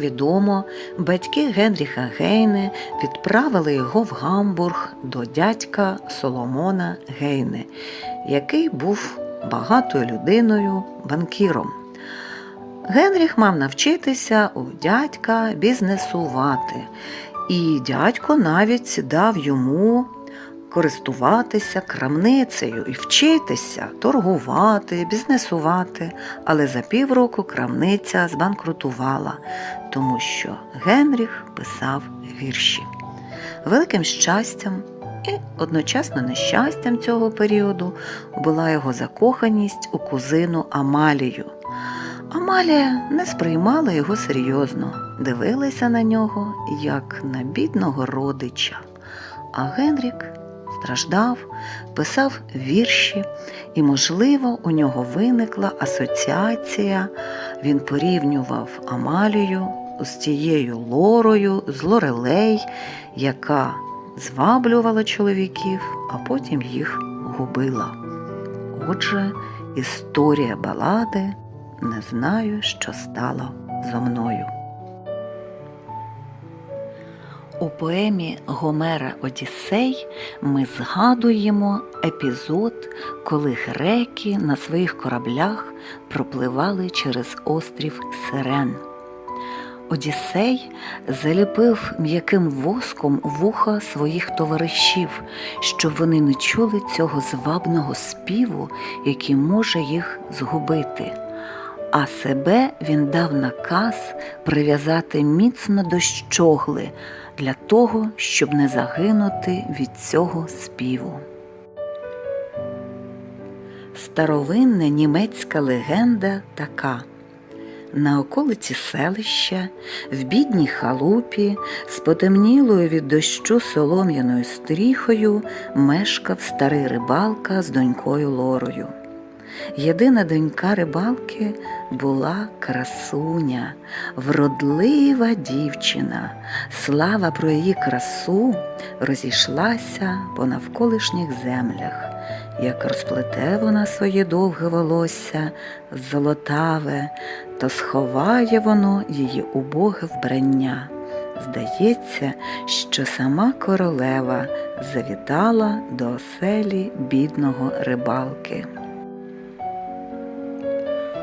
Відомо, батьки Генріха Гейне відправили його в Гамбург до дядька Соломона Гейне, який був багатою людиною, банкіром. Генріх мав навчитися у дядька бізнесувати, і дядько навіть дав йому користуватися крамницею і вчитися, торгувати, бізнесувати. Але за півроку крамниця збанкрутувала, тому що Генріх писав вірші. Великим щастям і одночасно нещастям цього періоду була його закоханість у кузину Амалію. Амалія не сприймала його серйозно, дивилася на нього як на бідного родича. А Генрік страждав, писав вірші, і, можливо, у нього виникла асоціація. Він порівнював Амалію з тією Лорою, з Лорелей, яка зваблювала чоловіків, а потім їх губила. Отже, історія балади не знаю, що стало зо мною. У поемі Гомера Одіссей ми згадуємо епізод, коли греки на своїх кораблях пропливали через острів Сирен. Одіссей заліпив м'яким воском вуха своїх товаришів, щоб вони не чули цього звабного співу, який може їх згубити. А себе він дав наказ прив'язати міцно до щогли для того, щоб не загинути від цього співу. Старовинна німецька легенда така. На околиці селища, в бідній халупі, з потемнілою від дощу солом'яною стріхою мешкав старий рибалка з донькою Лорою. Єдина донька рибалки була красуня, вродлива дівчина. Слава про її красу розійшлася по навколишніх землях. Як розплете вона своє довге волосся, золотаве, то сховає воно її убоге вбрання. Здається, що сама королева завітала до оселі бідного рибалки.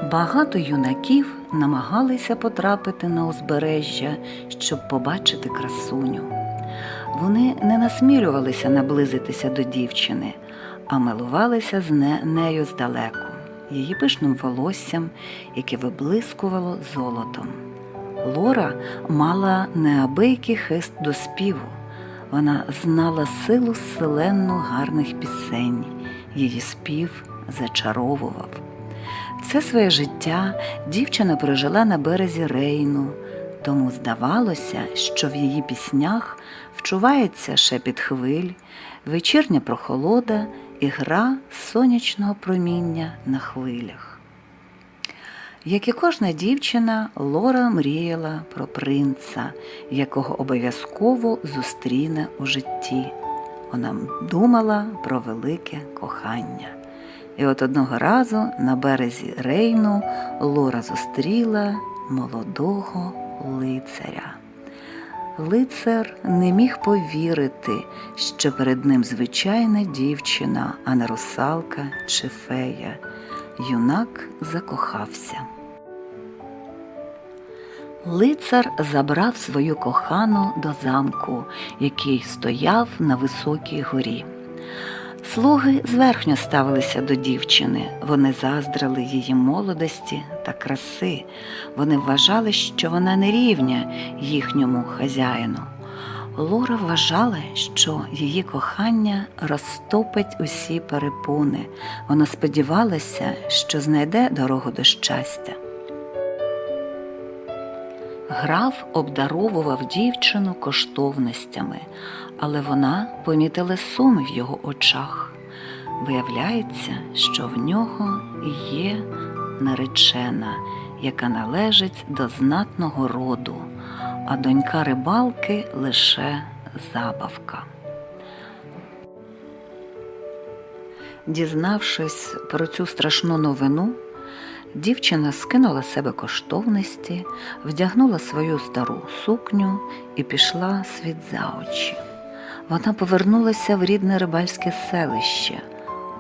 Багато юнаків намагалися потрапити на узбережжя, щоб побачити красуню. Вони не насмілювалися наблизитися до дівчини, а милувалися з не- нею здалеку, її пишним волоссям, яке виблискувало золотом. Лора мала неабиякий хист до співу. Вона знала силу селенну гарних пісень, її спів зачаровував. Все своє життя дівчина прожила на березі Рейну, тому здавалося, що в її піснях вчувається шепіт хвиль, вечірня прохолода і гра сонячного проміння на хвилях. Як і кожна дівчина, Лора мріяла про принца, якого обов'язково зустріне у житті. Вона думала про велике кохання. І от одного разу на березі Рейну Лора зустріла молодого лицаря. Лицар не міг повірити, що перед ним звичайна дівчина, а не русалка чи фея. Юнак закохався. Лицар забрав свою кохану до замку, який стояв на високій горі. Слуги зверхньо ставилися до дівчини, вони заздрили її молодості та краси. Вони вважали, що вона не рівня їхньому хазяїну. Лора вважала, що її кохання розтопить усі перепони. Вона сподівалася, що знайде дорогу до щастя. Граф обдаровував дівчину коштовностями, але вона помітила сум в його очах. Виявляється, що в нього є наречена, яка належить до знатного роду, а донька рибалки лише забавка. Дізнавшись про цю страшну новину, Дівчина скинула себе коштовності, вдягнула свою стару сукню і пішла світ за очі. Вона повернулася в рідне рибальське селище,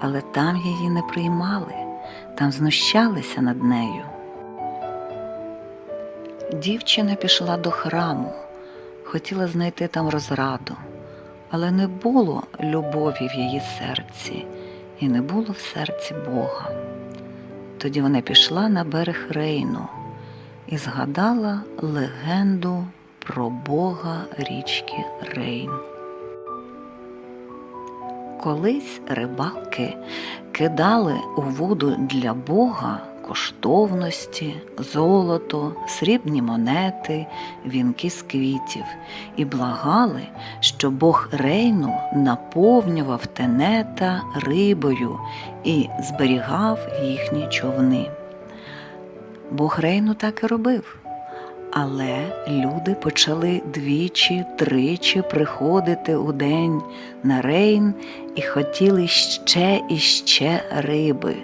але там її не приймали, там знущалися над нею. Дівчина пішла до храму, хотіла знайти там розраду, але не було любові в її серці, і не було в серці Бога. Тоді вона пішла на берег Рейну і згадала легенду про Бога річки Рейн. Колись рибалки кидали у воду для Бога коштовності, золото, срібні монети, вінки з квітів і благали, що Бог Рейну наповнював тенета рибою і зберігав їхні човни. Бог Рейну так і робив. Але люди почали двічі, тричі приходити у день на рейн і хотіли ще і ще риби.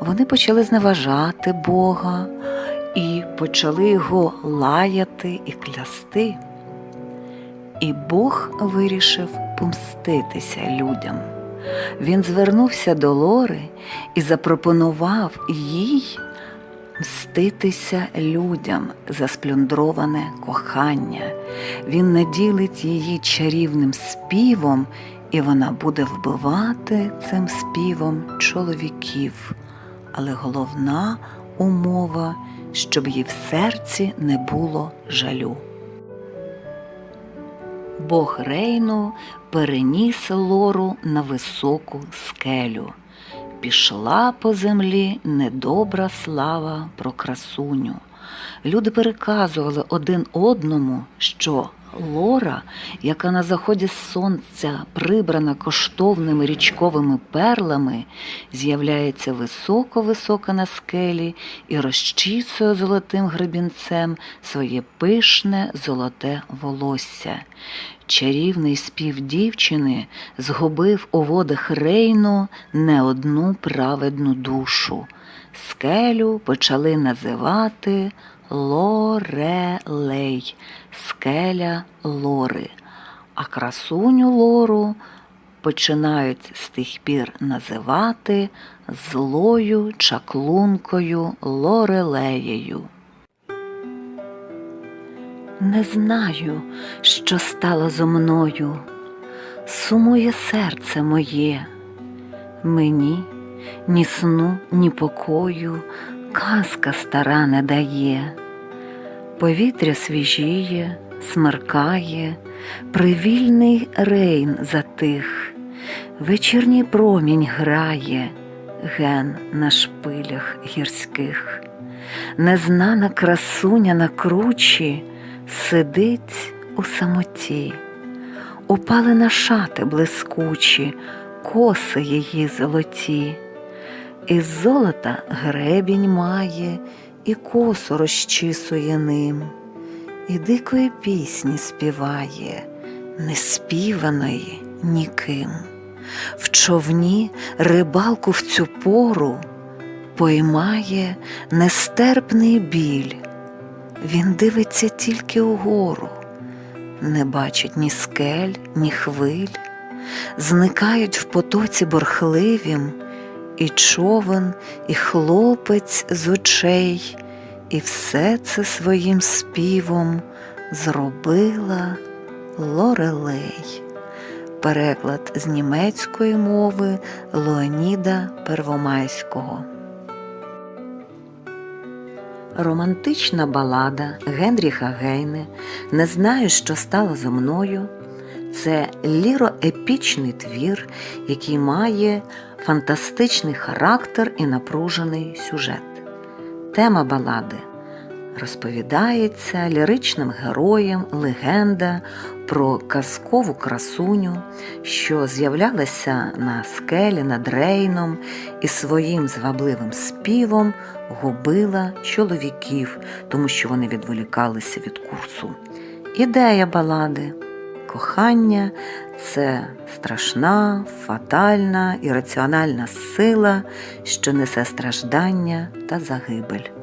Вони почали зневажати Бога і почали його лаяти і клясти. І Бог вирішив помститися людям. Він звернувся до Лори і запропонував їй мститися людям за сплюндроване кохання. Він наділить її чарівним співом, і вона буде вбивати цим співом чоловіків. Але головна умова, щоб їй в серці не було жалю. Бог Рейну переніс Лору на високу скелю. Пішла по землі недобра слава про красуню. Люди переказували один одному, що Лора, яка на заході сонця прибрана коштовними річковими перлами, з'являється високо-високо на скелі і розчісує золотим гребінцем своє пишне золоте волосся. Чарівний спів дівчини згубив у водах рейну не одну праведну душу. Скелю почали називати Лорелей, скеля Лори, а красуню Лору починають з тих пір називати злою чаклункою Лорелеєю. Не знаю, що стало зо мною, сумує серце моє. Мені ні сну, ні покою казка стара не дає. Повітря свіжіє, смеркає, привільний рейн затих, вечірній промінь грає, ген на шпилях гірських. Незнана красуня на кручі сидить у самоті, упали на шати блискучі, коси її золоті, із золота гребінь має і косу розчісує ним, і дикої пісні співає, неспіваної ніким. В човні рибалку в цю пору поймає нестерпний біль. Він дивиться тільки угору, не бачить ні скель, ні хвиль, зникають в потоці борхливім і човен, і хлопець з очей, і все це своїм співом зробила Лорелей. Переклад з німецької мови Леоніда Первомайського. Романтична балада Генріха Гейне Не знаю, що стало зо мною. Це ліроепічний твір, який має фантастичний характер і напружений сюжет. Тема балади розповідається ліричним героєм легенда про казкову красуню, що з'являлася на скелі над рейном і своїм звабливим співом губила чоловіків, тому що вони відволікалися від курсу. Ідея балади. Кохання це страшна, фатальна, ірраціональна сила, що несе страждання та загибель.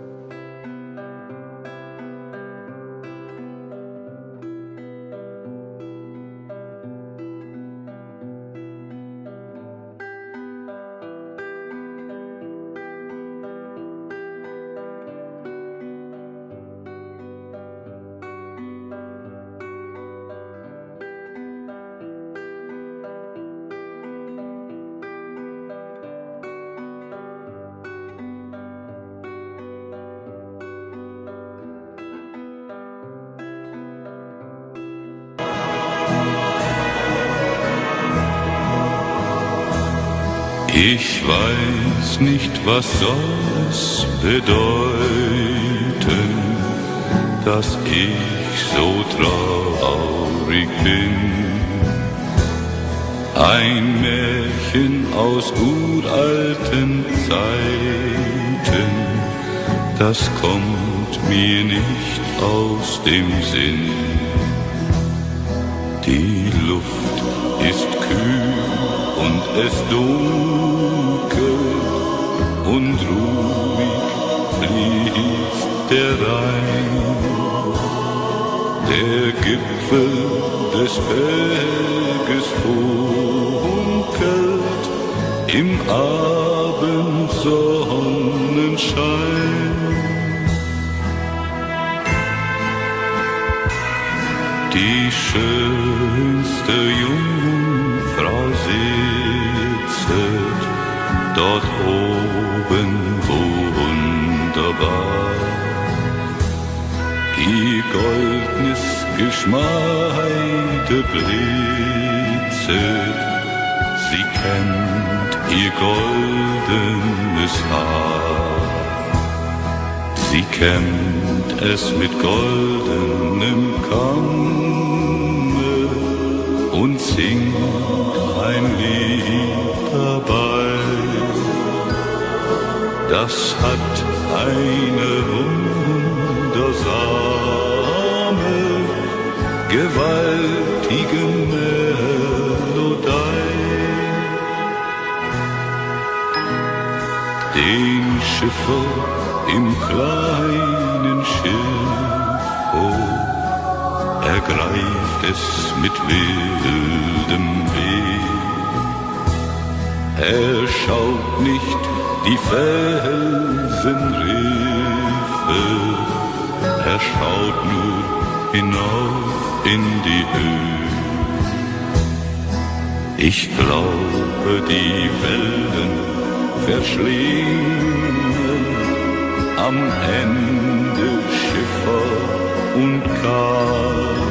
Ich weiß nicht, was es bedeuten, dass ich so traurig bin. Ein Märchen aus uralten Zeiten, das kommt mir nicht aus dem Sinn. Die Luft ist es dunkel und ruhig fließt der Rhein. Der Gipfel des Berges funkelt im Abendsonnenschein. Die schönste Jungfrau dort oben wunderbar. Ihr goldnes Geschmeide blitzet, sie kennt ihr goldenes Haar. Sie kämmt es mit goldenem Kamme und singt ein Lied dabei. Das hat eine wundersame, gewaltige Melodie. Den Schiffer im kleinen Schiffe ergreift es mit wildem Weh. Er schaut nicht die Felsenriffe, er schaut nur hinauf in die Höhe. Ich glaube, die Wellen verschlingen am Ende Schiffer und Kahn.